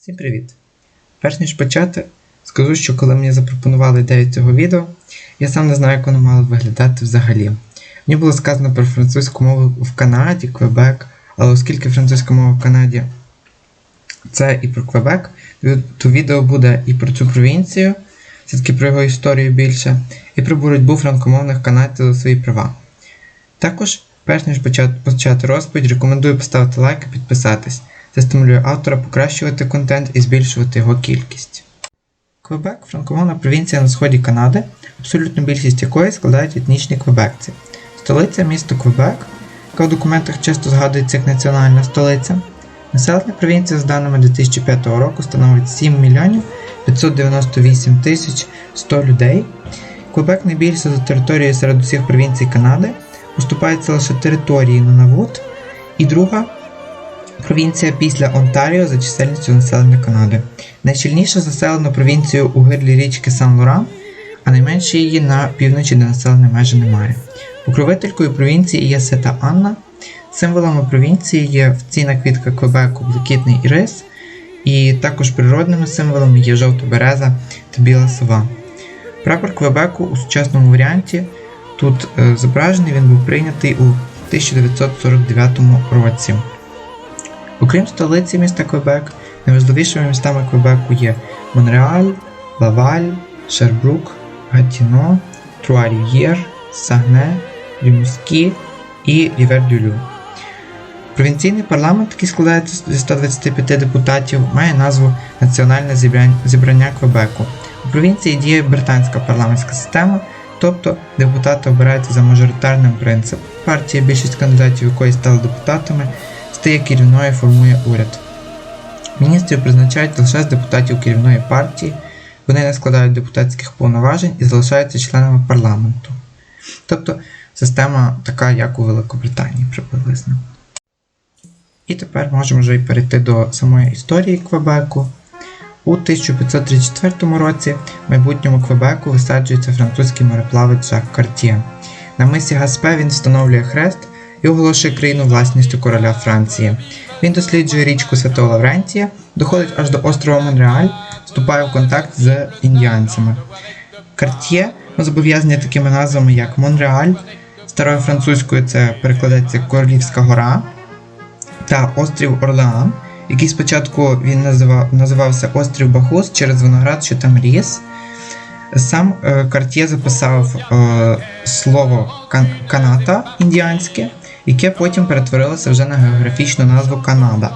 Всім привіт! Перш ніж почати, скажу, що коли мені запропонували ідею цього відео, я сам не знаю, як воно мало виглядати взагалі. Мені було сказано про французьку мову в Канаді, Квебек, але оскільки французька мова в Канаді це і про Квебек, то відео буде і про цю провінцію, все-таки про його історію більше, і про боротьбу франкомовних канадців за свої права. Також, перш ніж почати, розповідь, рекомендую поставити лайк і підписатись. Це стимулює автора покращувати контент і збільшувати його кількість. Квебек франкомовна провінція на сході Канади, абсолютну більшість якої складають етнічні квебекці. Столиця місто Квебек, яка в документах часто згадується як національна столиця. Населення провінції з даними 2005 року становить 7 мільйонів 598 тисяч 100 людей. Квебек найбільше за територією серед усіх провінцій Канади, уступається лише території Нунавут, і друга провінція після Онтаріо за чисельністю населення Канади. Найщільніше заселено провінцію у гирлі річки Сан-Лоран, а найменше її на півночі, де населення майже немає. Покровителькою провінції є Сета Анна. Символами провінції є офіційна квітка Квебеку, блакитний ірис, і також природними символами є жовта береза та біла сова. Прапор Квебеку у сучасному варіанті тут е, зображений, він був прийнятий у 1949 році. Окрім столиці міста Квебек, найважливішими містами Квебеку є Монреаль, Лаваль, Шербрук, Гатіно, Труарів'єр, Сагне, Рімускі і Рівер-Дюлю. Провінційний парламент, який складається зі 125 депутатів, має назву Національне зібрання Квебеку. У провінції діє британська парламентська система, тобто депутати обираються за мажоритарним принципом. Партія, більшість кандидатів якої стали депутатами, стає керівною і формує уряд. Міністрів призначають лише з депутатів керівної партії, вони не складають депутатських повноважень і залишаються членами парламенту. Тобто система така, як у Великобританії приблизно. І тепер можемо вже й перейти до самої історії Квебеку. У 1534 році в майбутньому Квебеку висаджується французький мореплавець Жак Картє. На мисі Гаспе він встановлює хрест і оголошує країну власністю короля Франції. Він досліджує річку Святого Лаврентія, доходить аж до острова Монреаль, вступає в контакт з індіанцями. Карт'є зобов'язані такими назвами, як Монреаль, старою французькою це перекладається Королівська гора та острів Орлеан, який спочатку він називав, називався Острів Бахус через виноград, що там ріс. Сам е, Карт'є записав е, слово кан- каната індіанське, яке потім перетворилося вже на географічну назву Канада.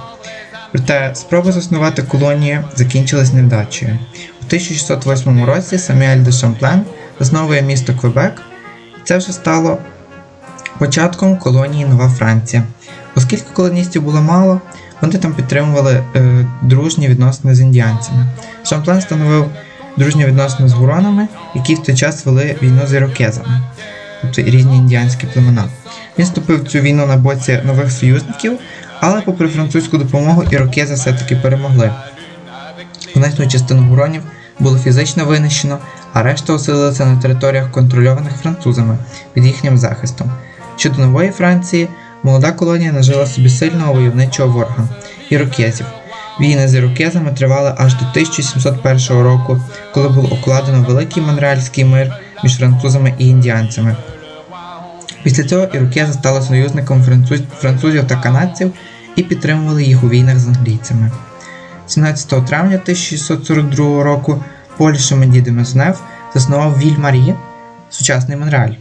Проте спроби заснувати колонію закінчились невдачею. У 1608 році Самюель де Шамплен засновує місто Квебек, і це вже стало початком колонії Нова Франція. Оскільки колоністів було мало, вони там підтримували е, дружні відносини з індіанцями. Шамплен встановив дружні відносини з гуронами, які в той час вели війну з ірокезами, тобто різні індіанські племена. Він вступив в цю війну на боці нових союзників, але попри французьку допомогу ірокези все-таки перемогли. Значну частину гуронів було фізично винищено, а решта оселилася на територіях, контрольованих французами під їхнім захистом. Щодо нової Франції, молода колонія нажила собі сильного войовничого ворога ірокезів. Війни з ірокезами тривали аж до 1701 року, коли було укладено Великий Монреальський мир між французами і індіанцями. Після цього ірокези стали союзником француз- французів та канадців і підтримували їх у війнах з англійцями. 17 травня 1642 року Поль Шемеді де заснував Віль Марі, сучасний Монреаль.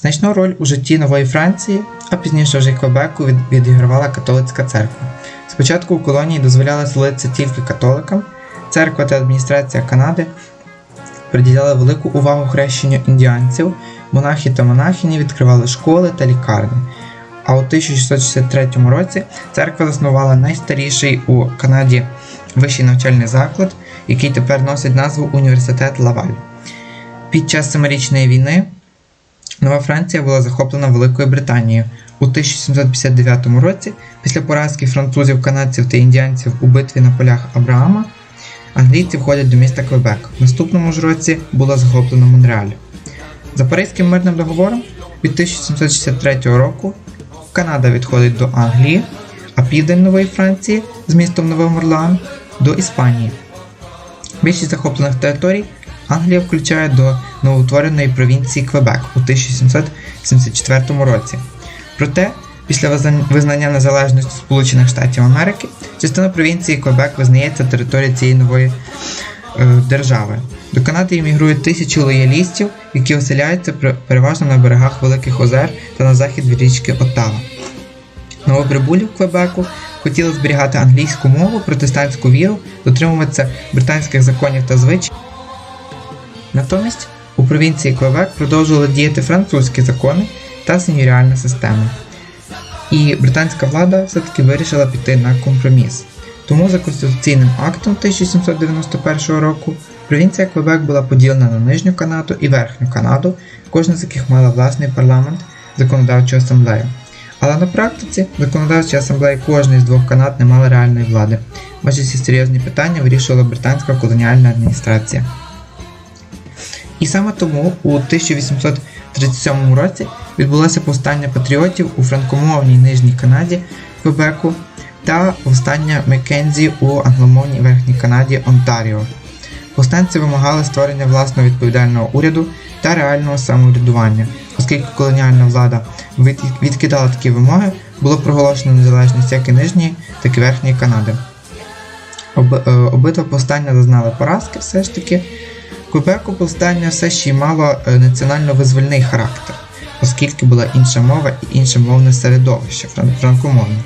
Значну роль у житті нової Франції, а пізніше вже Квебеку від- відігравала католицька церква. Спочатку у колонії дозволяли селитися тільки католикам, церква та адміністрація Канади приділяли велику увагу хрещенню індіанців, монахи та монахині відкривали школи та лікарні. А у 1663 році церква заснувала найстаріший у Канаді вищий навчальний заклад, який тепер носить назву Університет Лаваль. Під час Семирічної війни Нова Франція була захоплена Великою Британією. У 1759 році, після поразки французів, канадців та індіанців у битві на полях Абраама, англійці входять до міста Квебек. В наступному ж році було захоплено Монреаль. За Паризьким мирним договором від 1763 року Канада відходить до Англії, а південь Нової Франції з містом Новий Орлеан до Іспанії. Більшість захоплених територій Англія включає до новоутвореної провінції Квебек у 1774 році. Проте, після визнання незалежності Сполучених Штатів Америки, частина провінції Квебек визнається територією цієї нової е, держави. До Канади іммігрують тисячі лоялістів, які оселяються переважно на берегах Великих Озер та на захід від річки Оттава. Новоприбулі в Квебеку хотіли зберігати англійську мову, протестантську віру, дотримуватися британських законів та звичаїв. Натомість у провінції Квебек продовжували діяти французькі закони та сеньоріальна система. І британська влада все-таки вирішила піти на компроміс. Тому за конституційним актом 1791 року провінція Квебек була поділена на Нижню Канаду і Верхню Канаду, кожна з яких мала власний парламент, законодавчу асамблею. Але на практиці законодавчі асамблеї кожної з двох Канад не мали реальної влади. Майже всі серйозні питання вирішувала британська колоніальна адміністрація. І саме тому у 1837 році відбулося повстання патріотів у франкомовній Нижній Канаді Квебеку та повстання Маккензі у англомовній Верхній Канаді Онтаріо. Повстанці вимагали створення власного відповідального уряду та реального самоврядування, оскільки колоніальна влада відкидала такі вимоги, було проголошено незалежність як і Нижньої, так і Верхньої Канади. Е, обидва повстання зазнали поразки все ж таки. Квебеку повстання все ще й мало е, національно-визвольний характер, оскільки була інша мова і інше мовне середовище фран- франкомовне.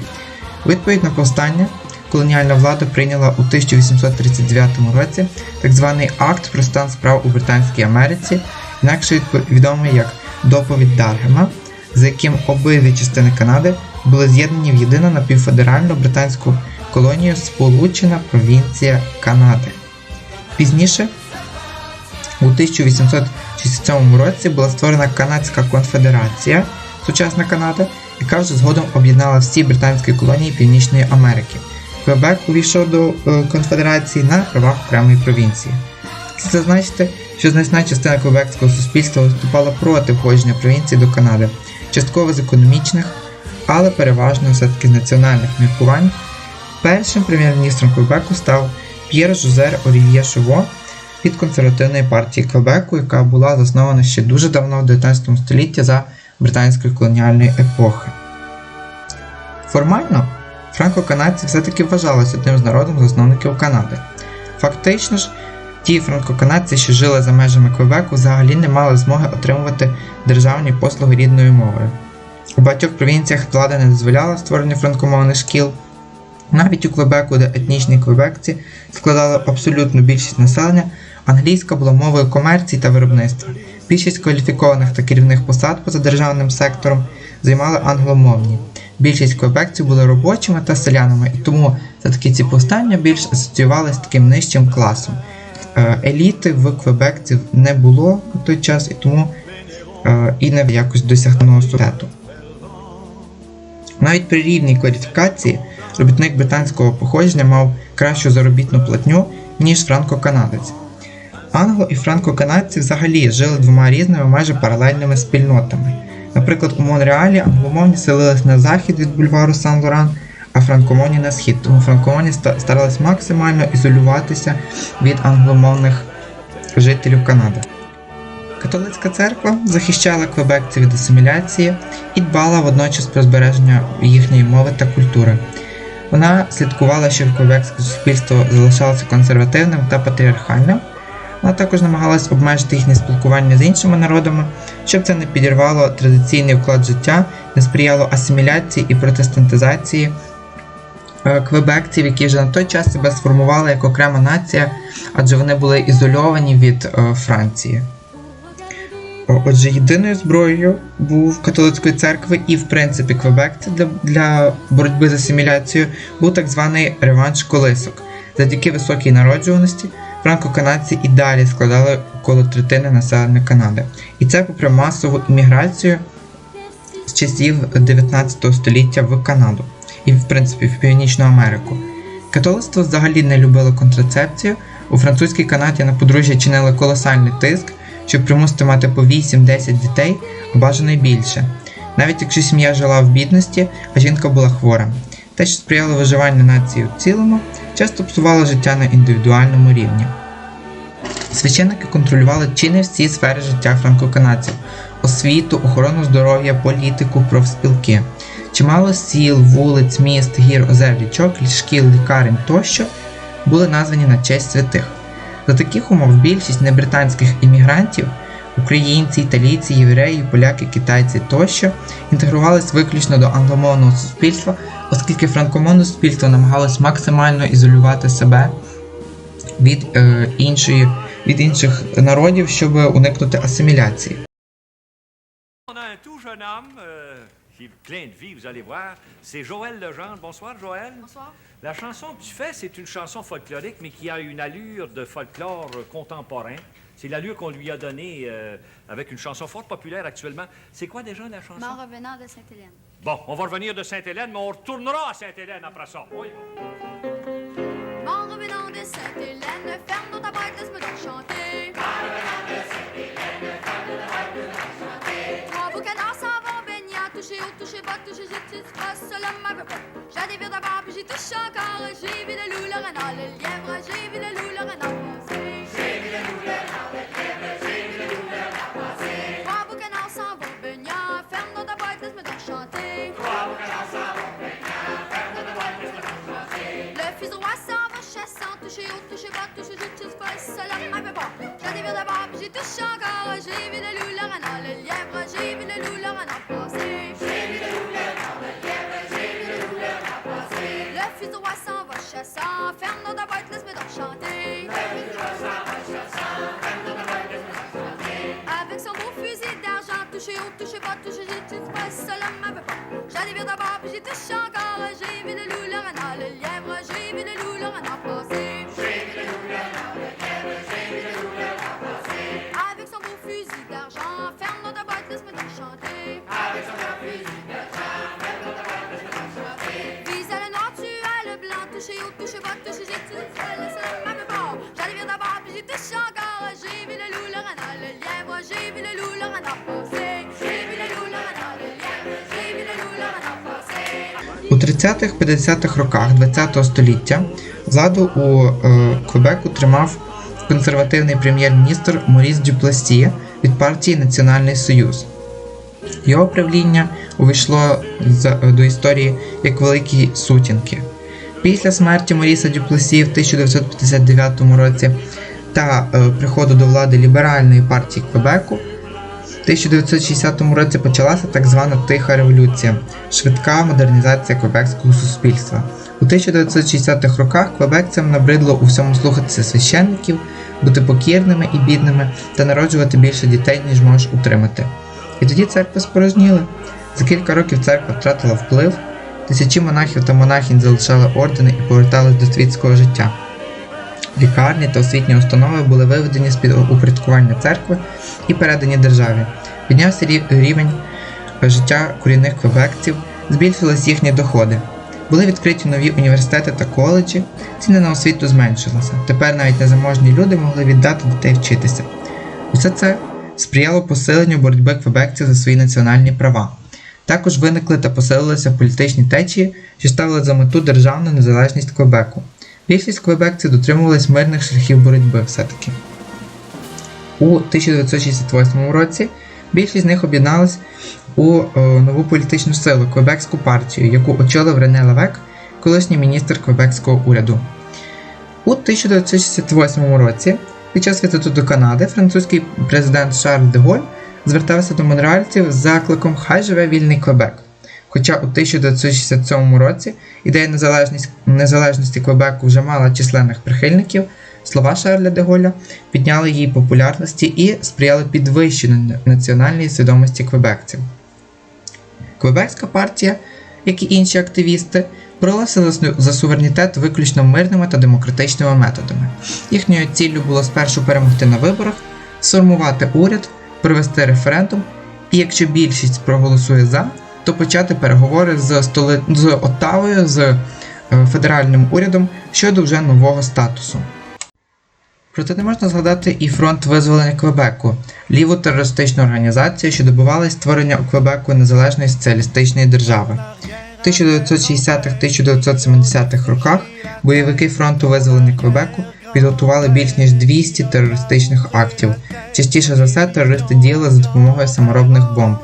Відповідь на повстання колоніальна влада прийняла у 1839 році так званий Акт про стан справ у Британській Америці, інакше відомий як Доповідь Даргема, за яким обидві частини Канади були з'єднані в єдину напівфедеральну британську колонію Сполучена провінція Канади. Пізніше у 1867 році була створена Канадська конфедерація, сучасна Канада, яка вже згодом об'єднала всі британські колонії Північної Америки. Квебек увійшов до е, конфедерації на правах окремої провінції. Слід зазначити, що значна частина квебекського суспільства виступала проти входження провінції до Канади, частково з економічних, але переважно все-таки з національних міркувань. Першим прем'єр-міністром Квебеку став П'єр Жозер Олів'є Шово, від консервативної партії Квебеку, яка була заснована ще дуже давно в 19 столітті за британської колоніальної епохи. Формально франко-канадці все-таки вважалися одним з народом засновників Канади. Фактично ж, ті франко-канадці, що жили за межами Квебеку, взагалі не мали змоги отримувати державні послуги рідною мовою. У багатьох провінціях влада не дозволяла створення франкомовних шкіл. Навіть у Квебеку, де етнічні квебекці складали абсолютну більшість населення, англійська була мовою комерції та виробництва. Більшість кваліфікованих та керівних посад поза державним сектором займали англомовні. Більшість квебекців були робочими та селянами, і тому все-таки ці повстання більш асоціювалися з таким нижчим класом. Е, Еліти в квебекців не було у той час, і тому е, і не якось досягнуло суверенітету. Навіть при рівній кваліфікації робітник британського походження мав кращу заробітну платню, ніж франко-канадець. Англо і франко-канадці взагалі жили двома різними майже паралельними спільнотами. Наприклад, у Монреалі англомовні селились на захід від бульвару Сан-Лоран, а франкомовні на схід, тому франкомовні ста- старались максимально ізолюватися від англомовних жителів Канади. Католицька церква захищала квебекців від асиміляції і дбала водночас про збереження їхньої мови та культури. Вона слідкувала, щоб квебекське суспільство залишалося консервативним та патріархальним. Вона також намагалась обмежити їхнє спілкування з іншими народами, щоб це не підірвало традиційний вклад життя, не сприяло асиміляції і протестантизації е, квебекців, які вже на той час себе сформували як окрема нація, адже вони були ізольовані від е, Франції. Отже, єдиною зброєю був католицької церкви і, в принципі, квебекця для, для боротьби з асиміляцією був так званий реванш колисок. Завдяки високій народжуваності франко-канадці і далі складали коло третини населення Канади. І це попри масову імміграцію з часів 19 століття в Канаду і, в принципі, в Північну Америку. Католицтво взагалі не любило контрацепцію. У французькій Канаді на подружжя чинили колосальний тиск, щоб примусити мати по 8-10 дітей, а бажано й більше. Навіть якщо сім'я жила в бідності, а жінка була хвора. Те, що сприяло виживанню нації в цілому, часто псувало життя на індивідуальному рівні. Священники контролювали чи не всі сфери життя франкоканадців освіту, охорону здоров'я, політику, профспілки. Чимало сіл, вулиць, міст, гір, озер, річок, шкіл, лікарень тощо були названі на честь святих. За таких умов більшість небританських іммігрантів, українці, італійці, євреї, поляки, китайці тощо інтегрувались виключно до англомовного суспільства, оскільки франкомовне суспільство намагалось максимально ізолювати себе від, е, іншої, від інших народів, щоб уникнути асиміляції. Euh, qui est plein de vie, vous allez voir. C'est Joël Legendre. Bonsoir, Joël. Bonsoir. La chanson que tu fais, c'est une chanson folklorique, mais qui a une allure de folklore contemporain. C'est l'allure qu'on lui a donnée euh, avec une chanson fort populaire actuellement. C'est quoi déjà la chanson? Mais en revenant de Sainte-Hélène. Bon, on va revenir de Sainte-Hélène, mais on retournera à Sainte-Hélène après ça. Oui. Mais en revenant de Sainte-Hélène, ferme dans ta boîte, laisse-moi donc chanter. Trois beaux canards s'en vont baigner, toucher haut, toucher bas, toucher j'ai tu pas seul à ma papa. J'ai des d'abord, puis j'y touche encore. J'ai vu le loup, le renard, le lièvre, j'ai vu le loup, le renard passer. touche encore. J'ai vu le loup, le renard, le lièvre. J'ai vu le loup, le renard passer. J'ai vu le loup, le renard, le lièvre. J'ai vu le loup, le renard passer. Le fils de roi s'en va chassant. Ferme dans ta boîte, laisse-moi donc. Le fils de roi s'en va chassant. Ferme dans ta boîte, laisse-moi chanter. Avec son beau fusil d'argent, touchez haut, touchez bas, touchez, j'ai tué. Seul homme m'avait pas. J'allais bien d'abord, puis j'ai touché. 40-50-х роках ХХ століття владу у е, Квебеку тримав консервативний прем'єр-міністр Моріс Дюпласі від партії Національний Союз. Його правління увійшло е, до історії як великі сутінки. Після смерті Моріса Дюпласі в 1959 році та е, приходу до влади ліберальної партії Квебеку. 1960 році почалася так звана Тиха революція, швидка модернізація квебекського суспільства. У 1960-х роках квебекцям набридло у всьому слухатися священників, бути покірними і бідними та народжувати більше дітей, ніж можеш утримати. І тоді церкви спорожніли. За кілька років церква втратила вплив, тисячі монахів та монахінь залишали ордени і повертались до світського життя. Лікарні та освітні установи були виведені з-під упорядкування церкви і передані державі. Піднявся рів- рівень життя корінних квебекців, збільшились їхні доходи. Були відкриті нові університети та коледжі, ціни на освіту зменшилися. Тепер навіть незаможні люди могли віддати дітей вчитися. Усе це сприяло посиленню боротьби квебекців за свої національні права. Також виникли та посилилися політичні течії, що ставили за мету державну незалежність Квебеку. Більшість квебекців дотримувались мирних шляхів боротьби все-таки. У 1968 році більшість з них об'єдналась у е, нову політичну силу Квебекську партію, яку очолив Рене Лавек, колишній міністр Квебекського уряду. У 1968 році, під час візиту до Канади, французький президент Шарль де Голь звертався до монреальців з закликом Хай живе вільний Квебек. Хоча у 1967 році ідея незалежності Квебеку вже мала численних прихильників, слова Шарля де Голля підняли її популярності і сприяли підвищенню національної свідомості квебекців. Квебекська партія, як і інші активісти, боролася за суверенітет виключно мирними та демократичними методами. Їхньою ціллю було спершу перемогти на виборах, сформувати уряд, провести референдум, і якщо більшість проголосує за, то почати переговори з, столи... з Оттавою, з е, федеральним урядом щодо вже нового статусу. Проте не можна згадати і фронт визволення Квебеку, ліву терористичну організацію, що добивалась створення у Квебеку незалежної соціалістичної держави. В 1960-1970-х роках бойовики фронту визволення Квебеку підготували більш ніж 200 терористичних актів. Частіше за все терористи діяли за допомогою саморобних бомб.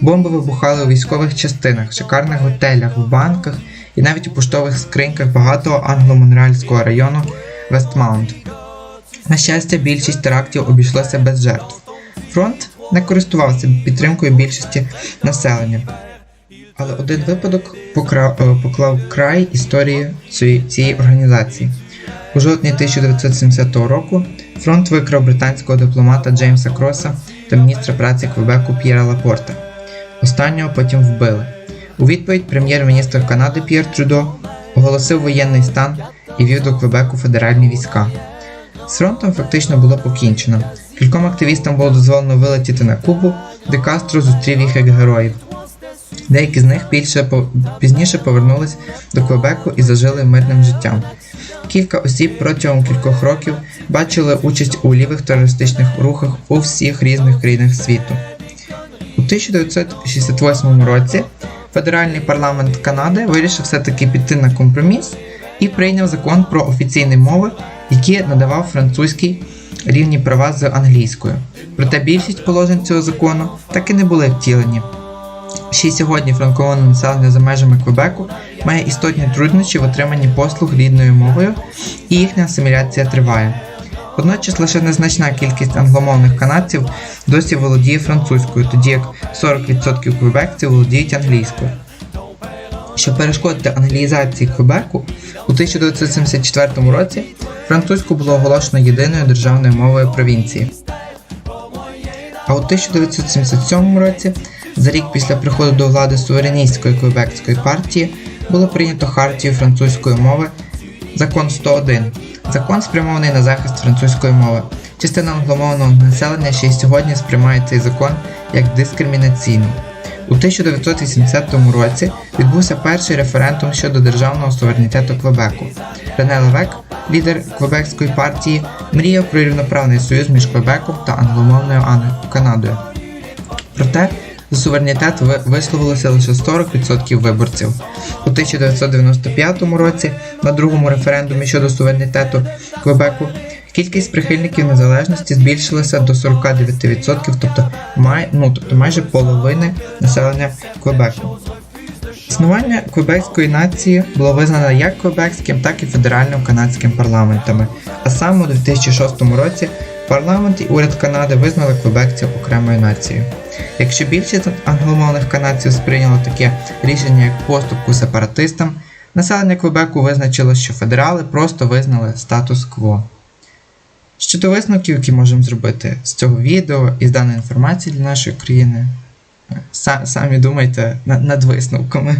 Бомби вибухали у військових частинах, шикарних готелях, в банках і навіть у поштових скриньках багатого англо-монреальського району Вестмаунт. На щастя, більшість терактів обійшлося без жертв. Фронт не користувався підтримкою більшості населення, але один випадок е, поклав край історії цієї, організації. У жовтні 1970 року фронт викрав британського дипломата Джеймса Кроса та міністра праці Квебеку П'єра Лапорта. Останнього потім вбили. У відповідь прем'єр-міністр Канади П'єр Трюдо оголосив воєнний стан і вів до Квебеку федеральні війська. З фронтом фактично було покінчено. Кільком активістам було дозволено вилетіти на Кубу, де Кастро зустрів їх як героїв. Деякі з них більше пізніше повернулись до Квебеку і зажили мирним життям. Кілька осіб протягом кількох років бачили участь у лівих терористичних рухах у всіх різних країнах світу. У 1968 році федеральний парламент Канади вирішив все-таки піти на компроміс і прийняв закон про офіційні мови, який надавав французькій рівні права з англійською. Проте більшість положень цього закону так і не були втілені. Ще сьогодні франкомовне населення за межами Квебеку має істотні труднощі в отриманні послуг рідною мовою, і їхня асиміляція триває. Водночас лише незначна кількість англомовних канадців досі володіє французькою, тоді як 40% квебекців володіють англійською. Щоб перешкодити англіїзації Квебеку, у 1974 році французьку було оголошено єдиною державною мовою провінції. А у 1977 році, за рік після приходу до влади сувереністської квебекської партії, було прийнято хартію французької мови Закон 101. Закон спрямований на захист французької мови. Частина англомовного населення ще й сьогодні сприймає цей закон як дискримінаційний. У 1980 році відбувся перший референдум щодо державного суверенітету Квебеку. Рене Левек, лідер Квебекської партії, мріяв про рівноправний союз між Квебеком та англомовною Ан- Канадою. Проте за суверенітет ви- висловилося лише 40% виборців. У 1995 році на другому референдумі щодо суверенітету Квебеку кількість прихильників незалежності збільшилася до 49%, тобто, май, ну, тобто майже половини населення Квебеку. Існування квебекської нації було визнано як квебекським, так і федеральним канадським парламентами. А саме у 2006 році парламент і уряд Канади визнали квебекців окремою нацією. Якщо більшість англомовних канадців сприйняло таке рішення як поступку сепаратистам, населення Квебеку визначило, що федерали просто визнали статус-кво. Щодо висновків, які можемо зробити з цього відео і з даної інформації для нашої країни, самі думайте над висновками.